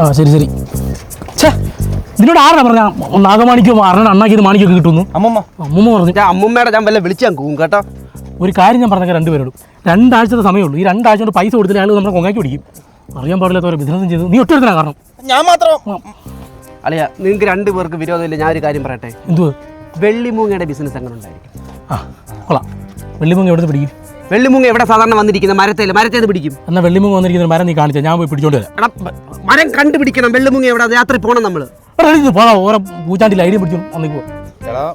ആ ശരി ശരി. ഛേ ഇതിനോട് ആരാ പറഞ്ഞ? നാഗമാണിക്കോ അരണ അണ്ണാക്കിയത് മാണിക്കൊക്കെ കിട്ടുന്നു അമ്മമ്മ. അമ്മമ്മ പറഞ്ഞു. ഞാൻ അമ്മൂമ്മയുടെ ഞാൻ വല്ല വിളിച്ചാൽ കൂവും കേട്ടോ. ഒരു കാര്യം ഞാൻ പറഞ്ഞേക്കാം രണ്ടുപേരോടും. രണ്ടാഴ്ചത്തെ സമയമുള്ളൂ. ഈ രണ്ടാഴ്ച കൊണ്ട് പൈസ കൊടുത്തില്ല അയാൾ നമ്മളെ കൊങ്ങാക്കി പിടിക്കും. അറിയാൻ പാടില്ലാത്ത ഒരു ബിസിനസ് ചെയ്തു. നീ ഒറ്റ കാരണം? ഞാൻ മാത്രം. അല്ലയ നിങ്ങൾക്ക് രണ്ടു പേർക്ക് വിരോധമില്ല. ഞാൻ ഒരു കാര്യം പറയട്ടെ? എന്തുവാ? വെള്ളിമൂങ്ങയുടെ ബിസിനസ് അങ്ങനെ ഉണ്ടായിരിക്കും ആ കൊള്ളാം. വെള്ളിമൂങ്ങ എവിടെ പിടിക്കും? വെള്ളിമൂങ്ങ എവിടെ സാധാരണ വന്നിരിക്കുന്ന മരത്തേൽ? മരത്തേത് പിടിക്കും. എന്നാ വെള്ളിമുങ്ങ വന്നിരിക്കുന്ന മരം നീ കാണിച്ചാൽ ഞാൻ പോയി പിടിച്ചോണ്ട് വരാം. എടാ മ- മരം കണ്ടുപിടിക്കണം. വെള്ളിമൂങ്ങ എവിടെ? രാത്രി പോകണം നമ്മൾ എടാ, ഇത് പോടാ ഓരോ പൂച്ചാണ്ടിൽ ഐഡിയ പിടിച്ചു വന്നിക്കോ എടാ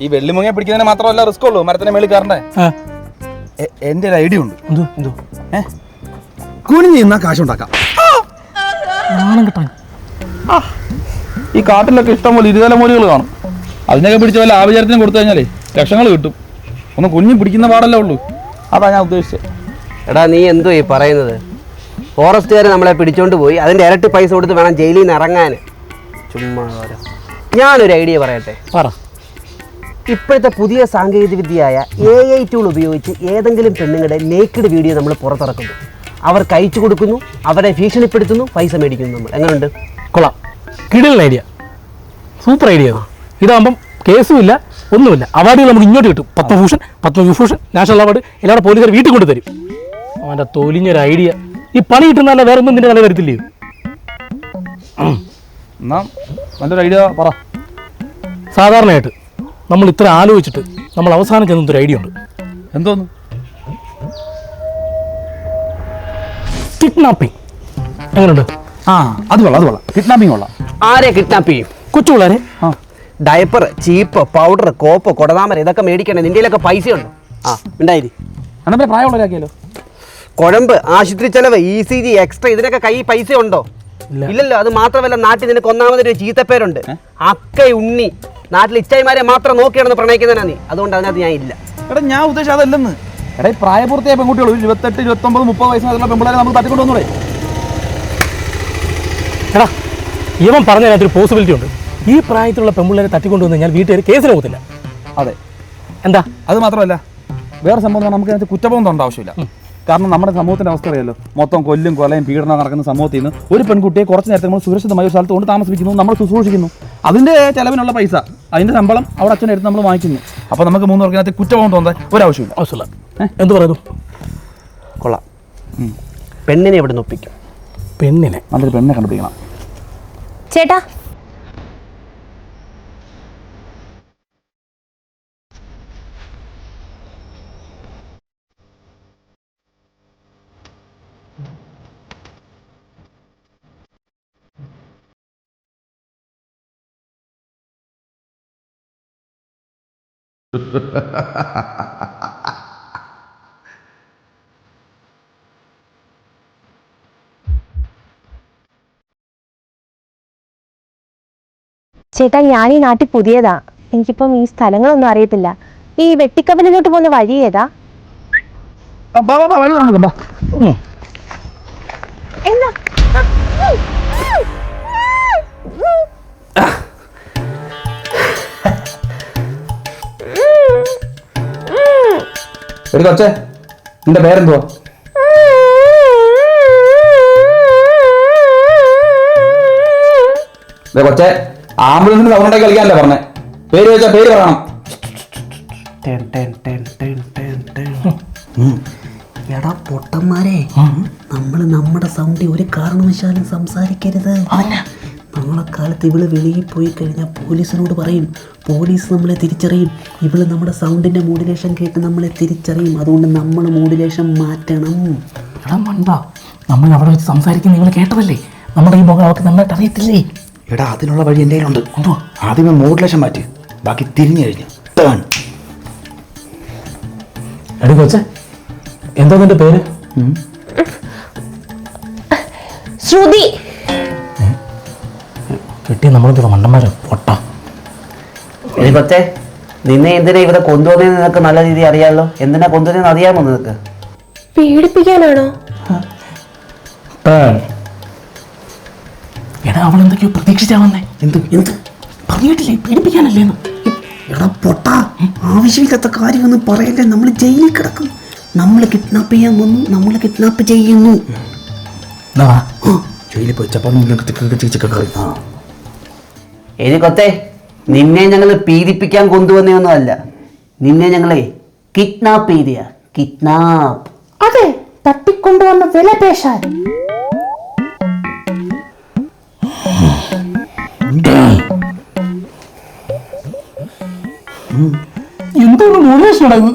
ഈ വെള്ളിമുങ്ങ പിടിക്കുന്നതിന് മാത്രമല്ല റിസ്ക് ഉള്ളൂ. മരത്തിന്റെ മേളിൽ കയറണ്ടേ? എന്റെ എ- ഒരു ഐഡിയ ഉണ്ട്. എന്തോ? എന്തോ? ഏ? കുനിഞ്ഞ് നിന്നാ കാശുണ്ടാക്കാം. നാണം കിട്ടാൻ ഈ കാട്ടിലൊക്കെ ഇഷ്ടം പോലെ ഇരുതല മൂലികൾ കാണും. അതിനൊക്കെ പിടിച്ച വല്ല ആഭിചാരത്തിന് കൊടുത്തു കഴിഞ്ഞാലേ ലക്ഷങ്ങൾ കിട്ടും. ഒന്ന് കുഞ്ഞു പിടിക്കുന്ന പാടല്ലേ ഉള്ളൂ. അതാ ഞാൻ ഉദ്ദേശിച്ചത് എടാ നീ എന്തോ ഈ പറയുന്നത്? ഫോറസ്റ്റുകാർ നമ്മളെ പിടിച്ചോണ്ട് പോയി. അതിന്റെ ഇരട്ടി പൈസ കൊടുത്ത് വേണം ജയിലിൽ നിന്ന് ഇറങ്ങാൻ ചുമ്മാ ഓരോ. ഞാനൊരു ഐഡിയ പറയട്ടെ? പറ. ഇപ്പോഴത്തെ പുതിയ സാങ്കേതിക വിദ്യയായ എ ഐ ടൂൾ ഉപയോഗിച്ച് ഏതെങ്കിലും പെണ്ണുങ്ങളുടെ നേക്കിഡ് വീഡിയോ നമ്മൾ പുറത്തിറക്കുന്നു. അവർക്ക് അയച്ചു കൊടുക്കുന്നു അവരെ ഭീഷണിപ്പെടുത്തുന്നു പൈസ മേടിക്കുന്നു നമ്മൾ. എങ്ങനെയുണ്ട് കൊള്ളാം. കിടിലൻ ഐഡിയ. സൂപ്പർ ഐഡിയ ഇതാകുമ്പം കേസും ഇല്ല ഒന്നുമില്ല. അവാർഡുകൾ നമുക്ക് ഇങ്ങോട്ട് കിട്ടും. പത്മഭൂഷൺ പത്മവിഭൂഷൺ നാഷണൽ അവാർഡ് എല്ലാവരും പോലീസുകാർ വീട്ടിൽ കൊണ്ട് തരും. അവന്റെ തൊലിഞ്ഞൊരു ഐഡിയ ഈ പണി കിട്ടുന്നതല്ല വേറെ ഒന്നും നിന്റെ തല വരുത്തില്ലേ എന്നാ നല്ലൊരു ഐഡിയ പറ. സാധാരണയായിട്ട് നമ്മൾ ഇത്ര ആലോചിച്ചിട്ട് നമ്മൾ അവസാനം ചെന്നൊരു ഐഡിയ ഉണ്ട്. എന്തോന്നു? കിഡ്നാപ്പിംഗ് എങ്ങനെയുണ്ട് ആ അത് കൊള്ളാം അത് കൊള്ളാം. കിഡ്നാപ്പിംഗ് കൊള്ളാം. ആരെ കിഡ്നാപ്പ് ചെയ്യും? കൊച്ചു പിള്ളേരെ ആ. ഡയപ്പർ ചീപ്പ് പൗഡർ കോപ്പ് കൊടതാമര ഇതൊക്കെ മേടിക്കണേ. നിന്റെയിലൊക്കെ പൈസ ഉണ്ടോ ആ ഉണ്ടായി പ്രായമുള്ളവരാക്കിയാലോ? കുഴമ്പ് ആശുപത്രി ചെലവ് ഇ സി ജി എക്സ്ട്രാ ഇതിനൊക്കെ കൈ പൈസ ഉണ്ടോ ഇല്ല. ഇല്ലല്ലോ അത് മാത്രമല്ല നാട്ടിൽ നിനക്ക് ഒന്നാമതൊരു ചീത്തപ്പേരുണ്ട്. അക്ക ഉണ്ണി. നാട്ടിൽ ഇച്ചായിമാരെ മാത്രം നോക്കിയാണെന്ന് പ്രണയിക്കുന്നതിനാ നീ. അതുകൊണ്ട് അതിനകത്ത് ഞാൻ ഇല്ല. എടാ ഞാൻ ഉദ്ദേശിച്ചത് അതല്ലെന്ന്. എടാ ഈ പ്രായപൂർത്തിയായ പെൺകുട്ടികൾ ഒരു ഇരുപത്തെട്ട് ഇരുപത്തൊമ്പത് മുപ്പത് വയസ്സിനുള്ള പെൺപിള്ളേരെ നമുക്ക് തട്ടിക്കൊണ്ടു വന്നൂടെ എടാ ഇവൻ പറഞ്ഞതിനകത്തൊരു പോസിബിലിറ്റി ഉണ്ട്. ഈ പ്രായത്തിലുള്ള പെമ്പിള്ളേരെ തട്ടിക്കൊണ്ടുവന്ന് ഞാൻ കഴിഞ്ഞാൽ വീട്ടുകാർ കേസിന് പോകത്തില്ല. അതെ. എന്താ? അത് മാത്രമല്ല വേറെ സംഭവം എന്ന് പറഞ്ഞാൽ നമുക്ക് അതിനകത്ത് കുറ്റബോധം തൊണ്ട ആവശ്യമില്ല. കാരണം നമ്മുടെ സമൂഹത്തിന്റെ അവസ്ഥ അറിയാലോ? മൊത്തം കൊല്ലും കൊലയും പീഡനം നടക്കുന്ന സമൂഹത്തിൽ നിന്ന് ഒരു പെൺകുട്ടിയെ കുറച്ച് നേരത്തെ നമ്മൾ സുരക്ഷിതമായ ഒരു സ്ഥലത്ത് കൊണ്ട് താമസിപ്പിക്കുന്നു നമ്മൾ ശുശ്രൂഷിക്കുന്നു. അതിന്റെ ചെലവിനുള്ള പൈസ അതിന്റെ ശമ്പളം അവിടെ അച്ഛൻ എടുത്ത് നമ്മൾ വാങ്ങിക്കുന്നു. അപ്പോൾ നമുക്ക് മൂന്ന് പേർക്കകത്ത് കുറ്റബോധം തോന്നാൻ ഒരാവശ്യമില്ല. ആവശ്യമില്ല. എന്ത് പറയുന്നു? കൊള്ളാം. പെണ്ണിനെ എവിടെ നിന്ന് ഒപ്പിക്കും? പെണ്ണിനെ. നല്ലൊരു പെണ്ണിനെ കണ്ടുപിടിക്കണം. ചേട്ടാ ചേട്ടാ ഞാൻ ഈ നാട്ടിൽ പുതിയതാ. എനിക്കിപ്പം ഈ സ്ഥലങ്ങളൊന്നും അറിയത്തില്ല. ഈ വെട്ടിക്കപ്പലിലോട്ട് പോകുന്ന വഴി ഏതാ. എന്താ എടി കൊച്ചേ. നിന്റെ പേരെന്തുവാ? കൊച്ചെ ആംബുലൻസിന് സൗണ്ട് ഉണ്ടാക്കി കളിക്കാനല്ലേ പറഞ്ഞേ. പേര് ചോദിച്ചാ പേര് പറയണം. എടാ പൊട്ടന്മാരെ നമ്മൾ നമ്മുടെ സൗണ്ടി ഒരു കാരണവശാലും സംസാരിക്കരുത്. നമ്മളെ കാലത്ത് ഇവൾ വെളിയിൽ പോയി കഴിഞ്ഞാൽ പോലീസിനോട് പറയും. പോലീസ് നമ്മളെ തിരിച്ചറിയും. ഇവൾ നമ്മുടെ സൗണ്ടിന്റെ മോഡുലേഷൻ കേട്ട് നമ്മളെ തിരിച്ചറിയും. അതുകൊണ്ട് നമ്മൾ മോഡുലേഷൻ മാറ്റണം. എടാ മണ്ട നമ്മൾ അവിടെ വെച്ച് സംസാരിക്കുന്ന ഇവൾ കേട്ടതല്ലേ? നമ്മുടെ ഈ മുഖം അവർക്ക് നന്നായിട്ട് അറിയത്തില്ലേ? എടാ അതിനുള്ള വഴി എന്റെ കയ്യിലുണ്ട്. ഉണ്ടോ ആദ്യമേ മോഡുലേഷൻ മാറ്റി. ബാക്കി തിരിഞ്ഞു കഴിഞ്ഞു. ടേൺ എടി കൊച്ചെ എന്താ നിന്റെ പേര്? ശ്രുതി. കിട്ടിയ നമ്മളെന്താ മണ്ടന്മാരോ പൊട്ട. കൊച്ചേ നിന്നെ എന്തിനാ ഇവിടെ കൊണ്ടുവന്നതെന്ന് നിനക്ക് നല്ല രീതി അറിയാമല്ലോ എന്തിനാ കൊണ്ടുവന്നേന്ന് അറിയാമോ നിനക്ക്? പീഡിപ്പിക്കാനാണോ എടാ അവൾ എന്തൊക്കെയോ പ്രതീക്ഷിച്ചാ വന്നേ എന്ത് എന്ത്? പറഞ്ഞിട്ടില്ലേ പീഡിപ്പിക്കാനല്ലേന്ന് എടാ പൊട്ട. ആവശ്യമില്ലാത്ത കാര്യമൊന്നും പറയല്ലേ. നമ്മൾ ജയിലിൽ കിടക്കും. നമ്മൾ കിഡ്നാപ്പ് ചെയ്യാൻ വന്നു. നമ്മൾ കിഡ്നാപ്പ് ചെയ്യുന്നു. ജയിലിൽ പോയി ചപ്പാത്തി ചിക്കൻ കറി. ആ. ഏത് കൊത്തെ. നിന്നെ ഞങ്ങൾ പീഡിപ്പിക്കാൻ കൊണ്ടുവന്നൊന്നുമല്ല നിന്നെ ഞങ്ങളെ കിഡ്നാപ്പ് ചെയ്തിയ. കിഡ്നാപ്പ് അതെ തട്ടിക്കൊണ്ടുവന്ന വിലപേശാൻ എന്താണ് മോളേഷനാണ് ഇത്?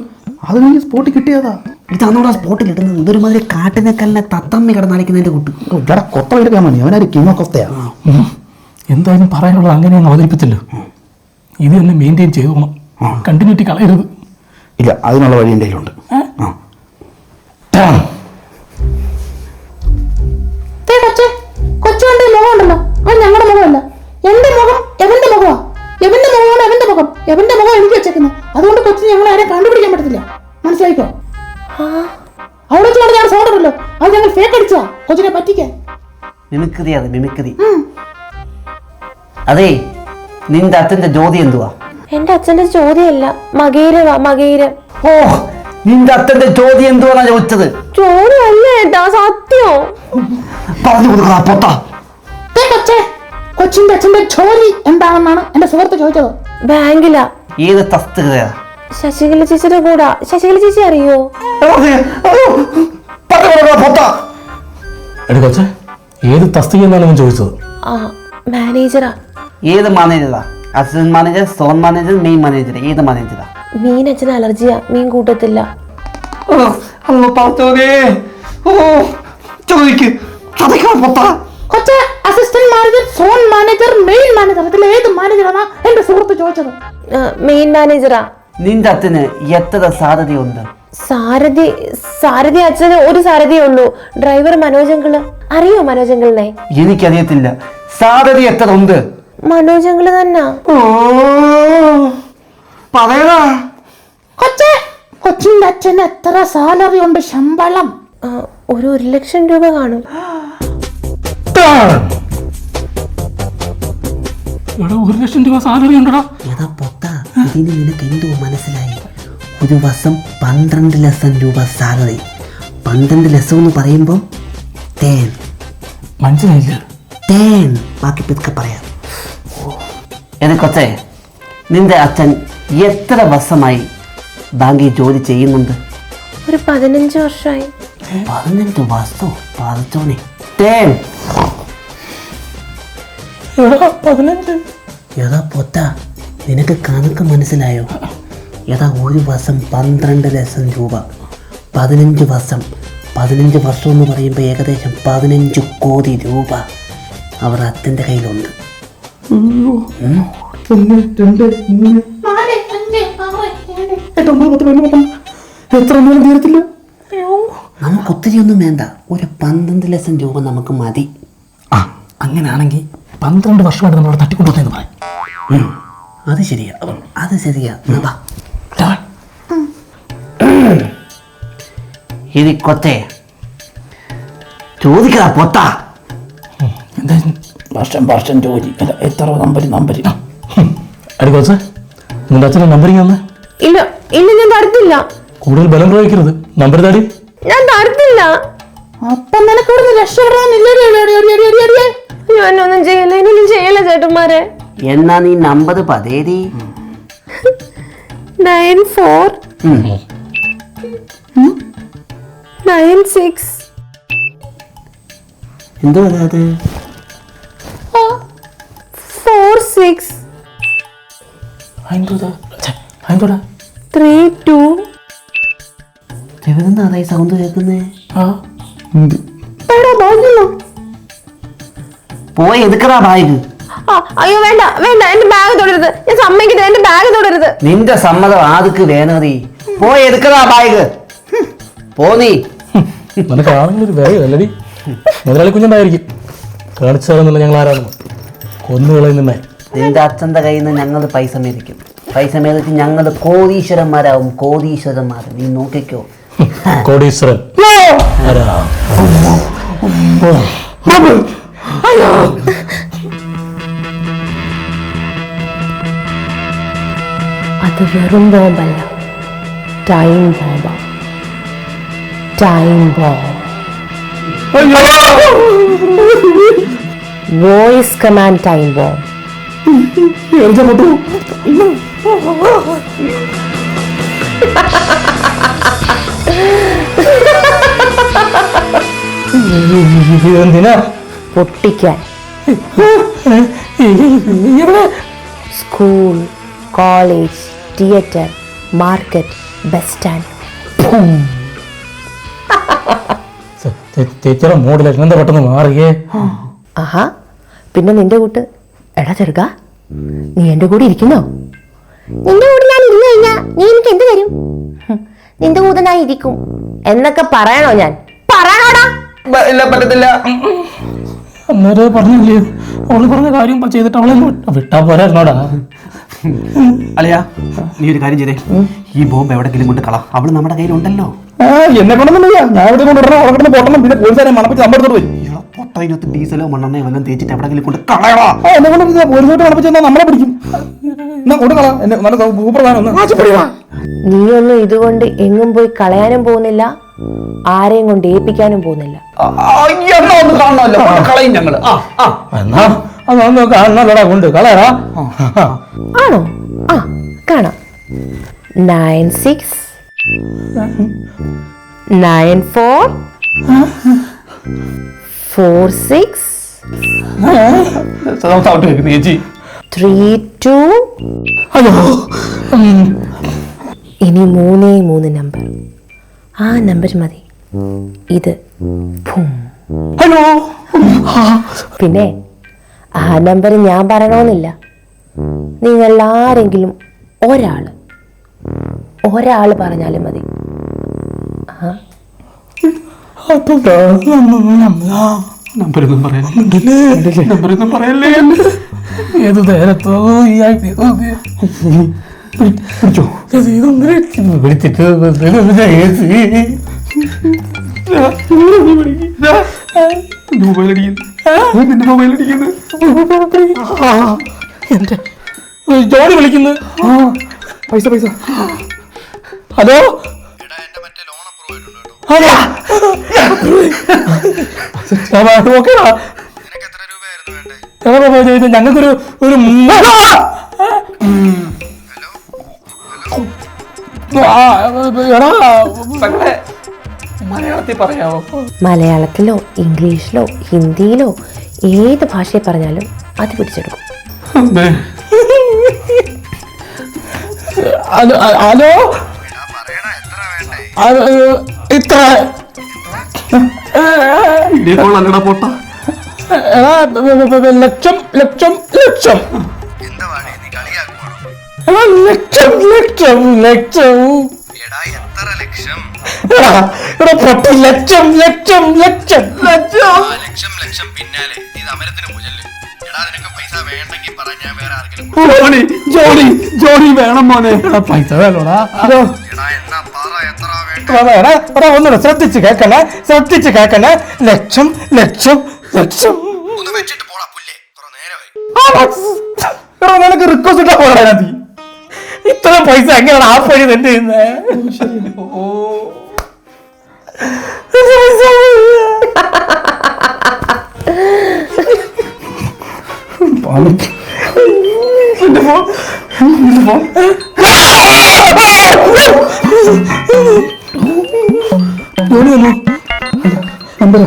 അത് കഴിഞ്ഞ് സ്പോട്ടിൽ കിട്ടിയതാ. ഇതാണോടാ സ്പോട്ടിൽ ഇടുന്നത്? ഇതൊരുമാതിരി കാട്ടിനേക്കല്ല തത്തമ്മി കിടന്നടിക്കുന്നതിന്റെ കുട്ടി. ഇവിടെ കൊത്ത എടുക്കാൻ മതി. അവനൊരു കിങ് കൊത്തയാ. എന്തായാലും പറയാനുള്ളത് അങ്ങനെ അങ്ങ് അവതരിപ്പിച്ചല്ലോ. ഇത് തന്നെ മെയിന്റെയിൻ ചെയ്തോണം. കണ്ടിന്യൂറ്റി കളയരുത്. ഇല്ല അതിനുള്ള വഴി എന്റെ കയ്യിലുണ്ട്. എവന്റെ മുഖം എനിക്ക് വെച്ചേക്കുന്നത് അതുകൊണ്ട് കൊച്ചിന് ഞങ്ങൾ ആരെയും കണ്ടുപിടിക്കാൻ പറ്റത്തില്ല. മനസ്സിലായിക്കോ? അവിടെ വെച്ചുകൊണ്ട് ഞാൻ സോണ്ടല്ലോ അത് ഞങ്ങൾ ഫേക്ക് അടിച്ചതാ. കൊച്ചിനെ പറ്റിക്കാൻ. മിമിക്രി അത് മിമിക്രി അതെ നിന്റെ അച്ഛന്റെ ജ്യോതി എന്തുവാ? എന്റെ അച്ഛന്റെ ചോദ്യമല്ല മകേരവാ മകേരം ഓ നിന്റെ അച്ഛന്റെ ജ്യോതി എന്തുവാ ചോദിച്ചത്? ചോദ്യമല്ല ഏട്ടാ സത്യോ. പറഞ്ഞു കൊടുക്കടാ പൊത്ത. ദേ കൊച്ചേ കൊച്ചിന്റെ അച്ഛന്റെ ജോലി എന്താണെന്നാണ് എന്റെ സുഹൃത്ത് ചോദിച്ചത്. ബാങ്കിലാ. ഏത് തസ്തികയാ? ശശികല ചേച്ചിയുടെ കൂടാ. ശശികല ചേച്ചി അറിയോ? പറഞ്ഞു കൊടുക്കടാ പൊത്ത. എടി കൊച്ചെ ഏത് തസ്തിക എന്നാണ് ഞാൻ ചോദിച്ചത്? ആ മാനേജറാ. ഏത് മാനേജറാ? Assistant manager zone manager main manager ഏത് മാനേജറാ? മീൻ അച്ഛന് അലർജിയാ മീൻ കൂട്ടത്തില്ല. അല്ലോ ഓ ചോദിക്ക്. പൊത്ത കൊച്ച assistant manager zone manager main manager ഇതിൽ ഏത് മാനേജറാണ് എന്റെ സുഹൃത്ത് ചോദിച്ചത്. മെയിൻ മാനേജറാ നിന്റെ അച്ഛന് എത്ര സാധ്യതയുണ്ട് സാരഥി സാരഥി അച്ഛന് ഒരു സാരഥിയേ ഉള്ളൂ. ഡ്രൈവർ മനോജങ്കിൾ അറിയോ മനോജങ്കിളിനെ എനിക്കറിയത്തില്ല. സാധ്യത എത്ര ഉണ്ട്? മനോജങ്കിൾ തന്നെ. പറയടാ. കൊച്ചേ കൊച്ചിന്റെ അച്ഛന് എത്ര സാലറി ഉണ്ട് ശമ്പളം? ഒരു ഒരു ലക്ഷം രൂപ കാണും. എടാ ഒരു ലക്ഷം രൂപ സാലറി ഉണ്ടടാ. പൊത്ത ഇതിന് നിനക്ക് എന്തോ മനസ്സിലായി? ഒരു വർഷം പന്ത്രണ്ട് ലക്ഷം രൂപ സാലറി. പന്ത്രണ്ട് ലക്ഷം എന്ന് പറയുമ്പോൾ തേൻ. മനസ്സിലായില്ല. തേൻ. ബാക്കി പിതുക്കെ പറയാം. എന്നെ കൊച്ചേ നിന്റെ അച്ഛൻ എത്ര വർഷമായി ബാങ്കിൽ ജോലി ചെയ്യുന്നുണ്ട്? ഒരു പതിനഞ്ച് വർഷമായി. പതിനഞ്ച് വർഷോ പറിച്ചോനെ. തേൻ. എടാ പതിനഞ്ച്. പൊത്ത നിനക്ക് കണക്ക് മനസ്സിലായോ? ഏതാ ഒരു വർഷം പന്ത്രണ്ട് ലക്ഷം രൂപ. പതിനഞ്ച് വർഷം പതിനഞ്ച് വർഷം എന്ന് പറയുമ്പോൾ ഏകദേശം പതിനഞ്ച് കോടി രൂപ അവർ അച്ഛന്റെ കയ്യിലുണ്ട്. ഒന്ന് രണ്ട് മൂന്ന്. നാല് അഞ്ച് ആറ് ഏഴ്. എട്ട് ഒമ്പത് പത്ത് പതിനൊന്ന് പന്ത്രണ്ട് എത്ര ഒന്നും തീരത്തില്ല? നമുക്ക് ഒത്തിരി ഒന്നും വേണ്ട. ഒരു പന്ത്രണ്ട് ലക്ഷം രൂപ നമുക്ക് മതി. ആ അങ്ങനെയാണെങ്കിൽ പന്ത്രണ്ട് വർഷമായിട്ട് നമ്മളെ തട്ടിക്കൊണ്ടു പറയും അത് ശരിയാ. അത് ശരിയാ. ഇതാ. ഇനി കൊച്ചേ. ചോദിക്കടാ പൊത്താ. എന്തായാലും വർഷം വർഷം ജോലി. അല്ല എത്ര നമ്പർ നമ്പര്? അടുക്കോ കൊച്ചെ നിന്റെ അച്ഛനെ നമ്പറിങ് തന്നെ. ഇല്ല ഇല്ല ഞാൻ തരത്തില്ല. കൂടുതൽ ബലം പ്രയോഗിക്കരുത്. നമ്പർ താടി. ഞാൻ തരത്തില്ല. അപ്പം നിനക്ക് ഇവിടുന്ന് രക്ഷപ്പെടാനില്ലേ ഞാനൊന്നും ചെയ്യല്ല? ഇനിയൊന്നും ചെയ്യല്ല ചേട്ടന്മാരെ? എന്നാ നീ നമ്പർ പതേരി നയൻ ഫോർ നയൻ സിക്സ് എന്തോ അത്? Four six three two sound കേൾക്കുന്നേ? ആ പോയി എടുക്കടാ ബാഗ്. ആ, അയ്യോ വേണ്ട വേണ്ട എന്റെ ബാഗ് തൊടരുത്. ഞാൻ സമ്മതിക്കരുത് എന്റെ ബാഗ് തൊടരുത്. നിന്റെ സമ്മതം ആദ്യക്ക് വേണതി പോയി എടുക്കടാ ബാഗ്. പോ നീ നിനക്ക് ആണെങ്കിൽ ഒരു വിലയല്ലടി. മുതലാളി കുഞ്ഞുണ്ടായിരിക്കും. കാണിച്ചു ഞങ്ങൾ ആരാണ്? കൊന്നു കളയുന്നേ നിന്റെ അച്ഛന്റെ കയ്യിൽ നിന്ന് ഞങ്ങൾ പൈസ മേടിക്കും. പൈസ മേടിച്ച് ഞങ്ങൾ കോടീശ്വരന്മാരാവും. കോടീശ്വരന്മാർ നീ നോക്കിക്കോ. കോടീശ്വരൻ. അത് വെറും ബോംബല്ല. Time bomb time bomb voice command time bomb എന്തിനാ? പൊട്ടിക്കാൻ. School college theatre market bus stand. ചേച്ചിയുടെ മൂടിലേക്ക് എന്താ പെട്ടെന്ന് മാറിയേ. ആഹാ. പിന്നെ നിന്റെ കൂട്ട്. എടാ ചെറുക്ക നീ എന്റെ കൂടെ ഇരിക്കുന്നോ? നിന്റെ കൂടെ ഞാൻ ഇരുന്ന് കഴിഞ്ഞാ നീ എനിക്ക് എന്ത് തരും? ഹും, നിന്റെ കൂടെ ഞാൻ ഇരിക്കും. എന്നൊക്കെ പറയണോ ഞാൻ? പറയണോടാ. ഇല്ല പറ്റത്തില്ല. അന്നേരം പറഞ്ഞില്ലേ? അവൾ പറഞ്ഞ കാര്യം ചെയ്തിട്ട് അവളെ വിട്ടാ പോരായിരുന്നോടാ. അളിയാ നീ ഒരു കാര്യം ചെയ്തേ. ഈ ബോംബ് എവിടെങ്കിലും കൊണ്ട് കള. അവൾ നമ്മുടെ കയ്യിലുണ്ടല്ലോ. എന്നെ കൊണ്ടൊന്നുമില്ല ഞാൻ ഇവിടെ കൊണ്ടുവരണം അവിടെ കിടന്ന് പൊട്ടണം. പിന്നെ പോലീസുകാരെ മണപ്പിച്ച് നമ്മുടെ വരും ഇയാളെ പൊട്ടതിനകത്ത് ഡീസലോ മണ്ണെണ്ണയോ വല്ലതും തേച്ചിട്ട് എവിടെങ്കിലും കൊണ്ട് കളയടാ. എന്നെ കൊണ്ട് പോലീസുകാരെ മണപ്പിച്ച് നമ്മളെ പിടിക്കും. നീ നീയൊന്നും ഇതുകൊണ്ട് എങ്ങും പോയി കളയാനും പോകുന്നില്ല. ആരെയും കൊണ്ട് ഏൽപ്പിക്കാനും പോകുന്നില്ല. ഞങ്ങൾ. ആ ആ. എന്നാ? അതൊന്നും കാണണല്ലോടാ കൊണ്ട്. കളയടാ ആണോ? ആ കാണാം. Nine six nine four four six sound കേൾക്കുന്നു ചേച്ചി. ത്രീ ടു അയ്യോ. ഇനി മൂന്നേ മൂന്ന് നമ്പർ ആ നമ്പർ മതി. ഇത്. ഹലോ. പിന്നെ ആ നമ്പർ ഞാൻ പറയണമെന്നില്ല നിങ്ങൾ ആരെങ്കിലും ഒരാൾ ഒരാൾ പറഞ്ഞാലും മതി ആ നമ്പരൊന്നും പറയാൻ നമ്പരൊന്നും പറയല്ലേ ഏത് നേരത്തോ ഈ വിളിച്ചിട്ട് എന്റെ. ജോണി വിളിക്കുന്നു. പൈസ പൈസ. ഹലോ ഞങ്ങൾക്കൊരു ഒരു എടാ മലയാളത്തിൽ പറയാമോ മലയാളത്തിലോ ഇംഗ്ലീഷിലോ ഹിന്ദിയിലോ ഏത് ഭാഷയിൽ പറഞ്ഞാലും അത് പിടിച്ചെടുക്കും. ഹലോ? ഇത്ര. എടാ ലക്ഷം ലക്ഷം ലക്ഷം. എടാ ലക്ഷം ലക്ഷം? ലക്ഷം എടാ ലക്ഷം ലക്ഷം ലക്ഷം ലക്ഷം. ലക്ഷം ലക്ഷം പിന്നാലെ. നീ അമരത്തിന് മുതൽ എടാ നിനക്ക് പൈസ വേണ്ടെങ്കിൽ പറ ഞാൻ വേറെ ആർക്കെങ്കിലും ജോണി ജോണി ജോണി വേണം മോനെ. എടാ പൈസ വേണോടാ എടാ എന്നാ പറ എത്ര വേണ്ട? എടാ എടാ എടാ ഒന്നുകൂടെ ശ്രദ്ധിച്ച് കേക്കണേ ശ്രദ്ധിച്ച് കേക്കണേ ലക്ഷം ലക്ഷം ലക്ഷം. ഒന്ന് വെച്ചിട്ട് പോടാ പുല്ലേ. കുറെ നേരമായി. എടാ നിനക്ക് റിക്വസ്റ്റ് ഇട്ടാ പോടാ ഇത്ര പൈസ എങ്ങനെയാണ് ആ പഴി തന്നെ ചെയ്യുന്നേ ഇത്ര പൈസ നിന്റെ ഫോൺ നിന്റെ ഫോൺ ജോലി വന്നു നമ്പർ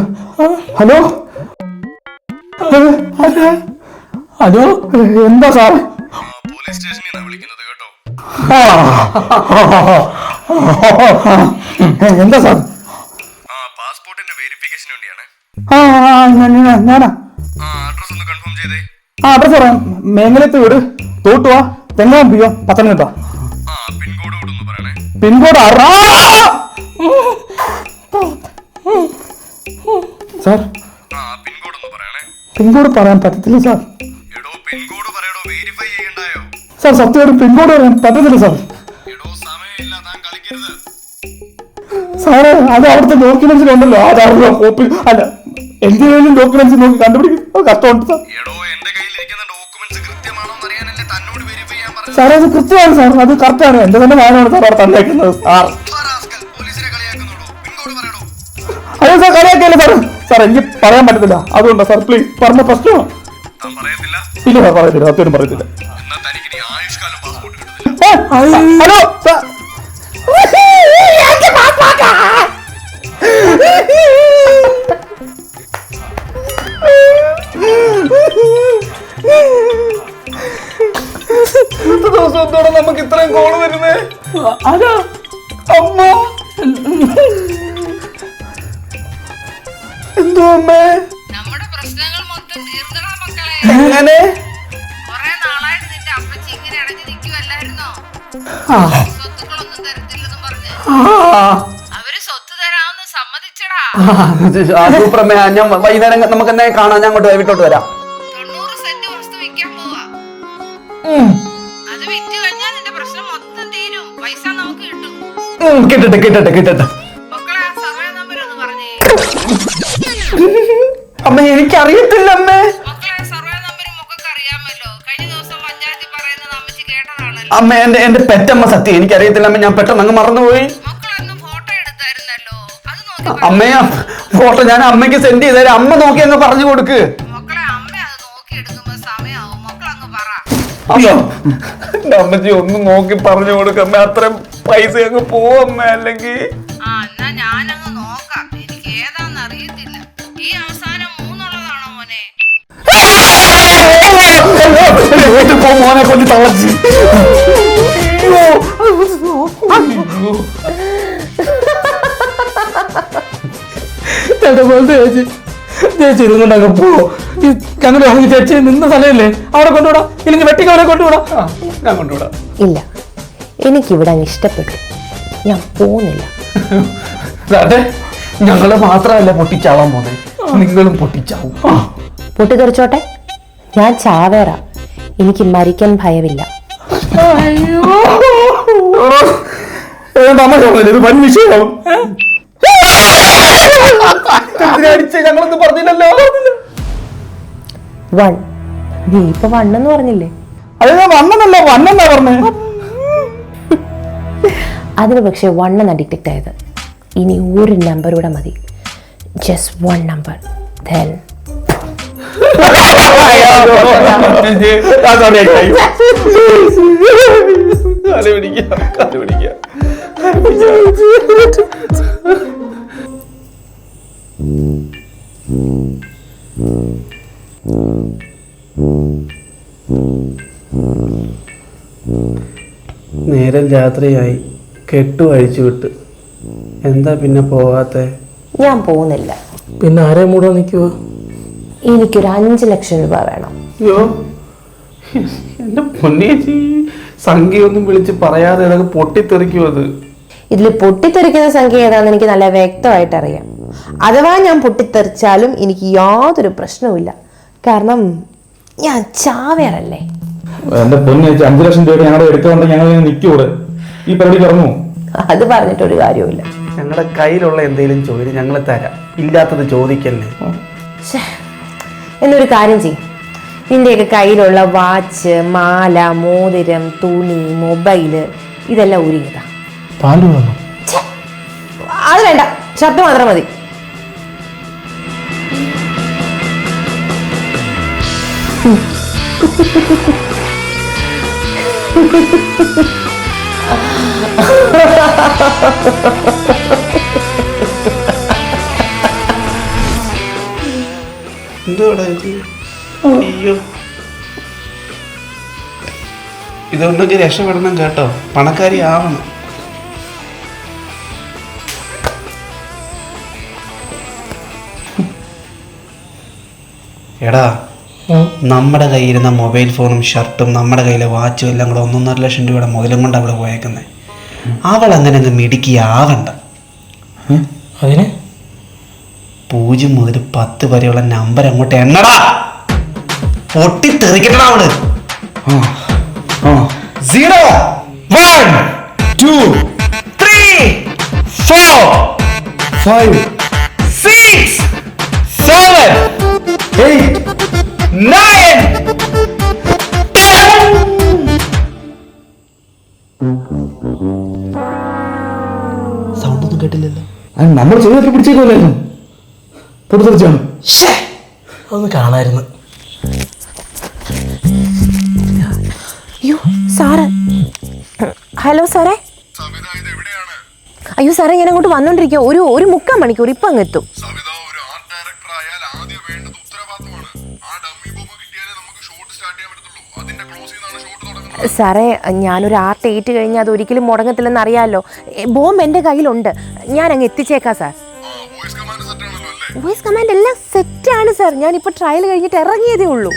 ഹലോ ഹലോ എന്താ സാർ പോലീസ് സ്റ്റേഷനിൽ എന്താ സാർ? പാസ്പോർട്ടിന്റെ വെരിഫിക്കേഷന് വേണ്ടിയാണ്. ഞാനാ. അഡ്രസ് ഒന്ന് കൺഫേം ചെയ്തേ. ആ അഡ്രസ് പറയാം. മേങ്ങലത്ത് വീട് തോട്ടുവാ തെങ്ങാം പിയോ പത്തനംതിട്ട. പിൻകോഡ് കൂടെ ഒന്ന് പറയണേ. പിൻകോഡ് സാർ പിൻകോഡ് ഒന്ന് പറയണേ. പിൻകോഡ് പറയാൻ പറ്റത്തില്ല സാർ. സാർ സത്യമായിട്ട് പിൻകോഡ് പറയാൻ പറ്റത്തില്ല സാർ. സാറേ അത് അവിടുത്തെ ഡോക്യുമെന്റ്സിലുണ്ടല്ലോ ആധാറിലോ കോപ്പി അല്ല എന്തിനേലും ഡോക്യുമെന്റ്സ് നോക്കി കണ്ടുപിടിക്കും. അത് കഷ്ടമുണ്ട് സാർ. സാറേ അത് കൃത്യമാണ് സാർ. അത് കറക്റ്റാണ് എന്റെ തന്നെ വാഹനമാണ് സാർ അവിടെ തന്നേക്കുന്നത് സാർ. അതെ സാർ കളിയാക്കിയല്ലേ സാർ. സാർ എനിക്ക് പറയാൻ പറ്റത്തില്ല. അതുകൊണ്ടാ സാർ പ്ലീസ് പറഞ്ഞ പ്രശ്നമാണ് ഇല്ല സാർ പറയത്തില്ല. സത്യം പറയത്തില്ല. ഹലോ ദിവസം എന്തോടെ നമുക്ക് ഇത്രയും കോൾ വരുന്നേ അതാ അമ്മ എന്തോ അമ്മേ സ്വത്തുക്കളൊന്നും തരത്തില്ലെന്ന് പറഞ്ഞ് അവർ സ്വത്ത് തരാമെന്ന് സമ്മതിച്ചടാ. ഞാൻ വൈകുന്നേരം നമുക്ക് എന്നെ കാണാൻ ഞാൻ അങ്ങോട്ട് വീട്ടോട്ട് വരാം. തൊണ്ണൂറ് സെന്റ് വസ്തു വിൽക്കാൻ പോവാ. അത് വിറ്റ് കഴിഞ്ഞാൽ നിന്റെ പ്രശ്നം മൊത്തം തീരും. പൈസ നമുക്ക് കിട്ടും. ഉം, കിട്ടട്ടെ കിട്ടട്ടെ കിട്ടട്ടെ. മക്കളെ ആ സർവേ നമ്പർ ഒന്ന് പറഞ്ഞേ. അമ്മ എനിക്കറിയത്തില്ല അമ്മേ. അമ്മ എന്റെ എന്റെ പെറ്റമ്മ സത്യം എനിക്കറിയത്തില്ല അമ്മ ഞാൻ പെട്ടെന്ന് അങ്ങ് മറന്നുപോയി. മക്കളൊന്നും ഫോട്ടോ എടുത്തായിരുന്നല്ലോ. അത് നോക്കി അമ്മയെ ഫോട്ടോ ഞാൻ അമ്മയ്ക്ക് സെൻഡ് ചെയ്ത അമ്മ നോക്കി അങ്ങ് പറഞ്ഞു കൊടുക്ക്. അയ്യോ അമ്മച്ചി ഒന്ന് നോക്കി പറഞ്ഞു കൊടുക്കമ്മ അത്രയും പൈസ അങ്ങ് പോവമ്മ അല്ലെങ്കിൽ മോനെ കൊണ്ട് തളച്ച് ചേട്ടാ വെറുതെ ചേച്ചി ചേച്ചി ഇരുന്നുകൊണ്ട് അങ്ങ് ഈ ഞങ്ങൾ ഇറങ്ങി ചേച്ചി നിന്ന സ്ഥലമല്ലേ അവിടെ കൊണ്ടുവിടാം ഇല്ലെങ്കിൽ വെട്ടിക്കവരെ കൊണ്ടുവിടാം ഞാൻ കൊണ്ടുവിടാം ഇല്ല. എനിക്കിവിടെ അങ്ങ് ഇഷ്ടപ്പെട്ടു. ഞാൻ പോകുന്നില്ല അതെ ഞങ്ങൾ മാത്രമല്ല പൊട്ടിച്ചാവാൻ പോന്നെ നിങ്ങളും പൊട്ടിച്ചാവും. പൊട്ടിത്തെറിച്ചോട്ടെ? ഞാൻ ചാവേറ. എനിക്ക് മരിക്കാൻ ഭയമില്ല. വൺ. നീ ഇപ്പൊ വണ്ണെന്ന് പറഞ്ഞില്ലേ? അതിന് പക്ഷേ വണ്ണെന്ന ഡിറ്റക്റ്റ് ആയത്. ഇനി ഒരു നമ്പർ കൂടെ മതി. ജസ്റ്റ് വൺ നമ്പർ ദെൻ നേരം രാത്രിയായി കെട്ടു അഴിച്ചു വിട്ട്. എന്താ പിന്നെ പോവാത്തെ? ഞാൻ പോകുന്നില്ല. പിന്നെ ആരെ മൂടാ നിൽക്കുക എനിക്കൊരു അഞ്ച് ലക്ഷം രൂപ വേണം. അയ്യോ. എന്റെ പൊന്നേച്ചി സംഖ്യയൊന്നും വിളിച്ച് പറയാതെ പൊട്ടിത്തെറിക്കും അത് ഇതിൽ പൊട്ടിത്തെറിക്കുന്ന സംഖ്യ ഏതാണെന്ന് എനിക്ക് നല്ല വ്യക്തമായിട്ട് അറിയാം അഥവാ ഞാൻ പൊട്ടിത്തെറിച്ചാലും എനിക്ക് യാതൊരു പ്രശ്നവുമില്ല കാരണം ഞാൻ ചാവേറല്ലേ? എന്റെ പൊന്നേച്ചി അഞ്ചു ലക്ഷം രൂപ ഞങ്ങളുടെ എടുത്തോണ്ട് ഞങ്ങൾ നിൽക്കൂടെ ഈ പരിപാടി പറഞ്ഞു അത് പറഞ്ഞിട്ടൊരു കാര്യവുമില്ല. ഞങ്ങളുടെ കയ്യിലുള്ള എന്തെങ്കിലും ചോദ്യം ഞങ്ങൾ തരാം. ഇല്ലാത്തത് ചോദിക്കല്ലേ? ശ്ശേ. എന്നൊരു കാര്യം ചെയ്യും. നിന്റെയൊക്കെ കയ്യിലുള്ള വാച്ച് മാല മോതിരം തുണി മൊബൈൽ ഇതെല്ലാം ഊരിയതാ അത് വേണ്ട. ഷർട്ട് മാത്രം മതി. എന്തുവാടാ ഇത് അയ്യോ. ഇതുകൊണ്ടൊക്കെ രക്ഷപ്പെടണം കേട്ടോ. പണക്കാരി ആവണം. എടാ നമ്മുടെ കയ്യിരുന്ന മൊബൈൽ ഫോണും ഷർട്ടും നമ്മുടെ കയ്യിലെ വാച്ചും എല്ലാം കൂടെ ഒന്നൊന്നര ലക്ഷം രൂപയുടെ മുതലും കൊണ്ട് അവിടെ പോയേക്കുന്നത് അവൾ അങ്ങനെ അങ്ങ് മിടുക്കിയാവണ്ട. അതിന്? പൂജ്യം മുതൽ പത്ത് വരെയുള്ള നമ്പർ അങ്ങോട്ട് എണ്ണടാ. പൊട്ടിത്തെറിക്കട്ടടാ അവൾ. Zero one two three four five six seven eight nine sound ഒന്നും കേട്ടില്ലല്ലോ. നമ്മൾ ചെയ്തൊക്കെ പിടിച്ചേക്കുമല്ലായിരുന്നു പൊട്ടിത്തെറിച്ചാണ് അതൊന്ന് കാണായിരുന്നു. അയ്യോ സാറ്. ഹലോ സാറേ. അയ്യോ സാറേ ഞാൻ അങ്ങോട്ട് വന്നോണ്ടിരിക്കുക ഒരു ഒരു മുക്കാൽ മണിക്കൂർ ഇപ്പം അങ്ങ് എത്തും. സവിത ഒരു ആർട്ട് ഡയറക്ടർ ആയാൽ ആദ്യം വേണ്ടത് ഉത്തരവാദിത്തമാണ് ആ ഡമ്മി ബൊമ്മ കിട്ടിയാലേ നമുക്ക് ഷോട്ട് സ്റ്റാർട്ട് ചെയ്യാൻ പറ്റത്തുള്ളൂ. അതിന്റെ ക്ലോസ് ഷോട്ട് തുടങ്ങുന്നത്. സാറേ ഞാനൊരു ആർട്ട് ഏറ്റ് കഴിഞ്ഞാൽ അത് ഒരിക്കലും മുടങ്ങത്തില്ലെന്ന് അറിയാമല്ലോ ബോംബ് എന്റെ കയ്യിലുണ്ട്. ഞാൻ അങ്ങ് എത്തിച്ചേക്കാം സാർ. വോയിസ് കമാൻഡ് എല്ലാം സെറ്റാണ് സാർ. ഞാനിപ്പോൾ ട്രയൽ കഴിഞ്ഞിട്ട് ഇറങ്ങിയതേ ഉള്ളൂ.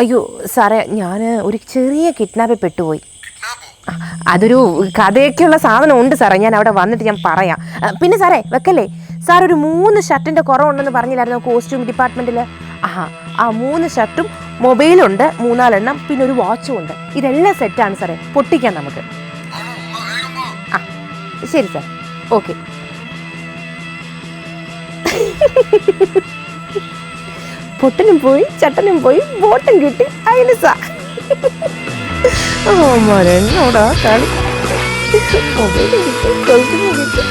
അയ്യോ സാറേ ഞാൻ ഒരു ചെറിയ കിഡ്നാപ്പിൽ പെട്ടുപോയി. അതൊരു കഥയൊക്കെയുള്ള സാധനം ഉണ്ട് സാറേ. ഞാൻ അവിടെ വന്നിട്ട് ഞാൻ പറയാം. പിന്നെ സാറേ വെക്കല്ലേ? സാർ ഒരു മൂന്ന് ഷർട്ടിന്റെ കുറവുണ്ടെന്ന് പറഞ്ഞില്ലായിരുന്നു കോസ്റ്റ്യൂം ഡിപ്പാർട്ട്മെന്റിൽ ആ ആ മൂന്ന് ഷർട്ടും മൊബൈലുണ്ട് മൂന്നാലെണ്ണം പിന്നെ ഒരു വാച്ചും ഉണ്ട്. ഇതെല്ലാം സെറ്റാണ് സാറേ. പൊട്ടിക്കാം നമുക്ക്. ആ ശരി സാർ. ഓക്കെ. പൊട്ടനും പോയി ചട്ടനും പോയി ബോട്ടും കിട്ടി അതിന് സാ. ഓ മരന്നോടാ കളി. മൊബൈലും കിട്ടി കൊഴുക്കും കിട്ടി.